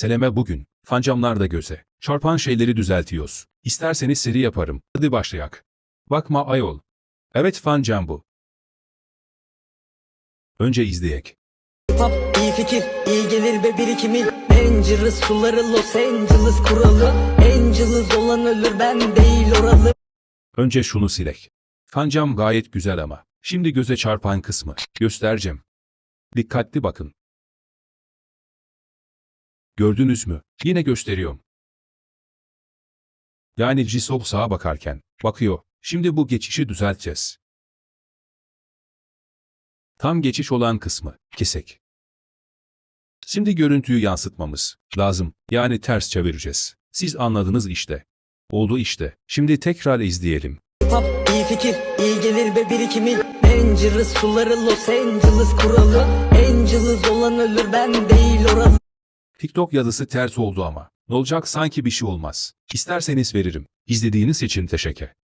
Seleme bugün, fancamlarda göze, çarpan şeyleri düzeltiyoruz. İsterseniz seri yaparım. Hadi başlayak. Bakma ayol. Evet fancam bu. Önce izleyek. Pop iyi fikir iyi gelir ve birikimin Dangerous suları Los Angeles kuralı Angeles olan ölür ben değil oralı Önce şunu silek. Fancam gayet güzel ama. Şimdi göze çarpan kısmı. Göstereceğim. Dikkatli bakın. Gördünüz mü? Yine gösteriyorum. Yani Jisoo sağa bakarken. Bakıyor. Şimdi bu geçişi düzelteceğiz. Tam geçiş olan kısmı. Kesek. Şimdi görüntüyü yansıtmamız lazım. Yani ters çevireceğiz. Siz anladınız işte. Oldu işte. Şimdi tekrar izleyelim. Pop iyi fikir iyi gelir ve birikimin Dangerous suları Los Angeles kuralı Angeles olan ölür ben değil oralı TikTok yazısı ters oldu ama. Ne olacak sanki bir şey olmaz. İsterseniz veririm. İzlediğiniz için teşekkür.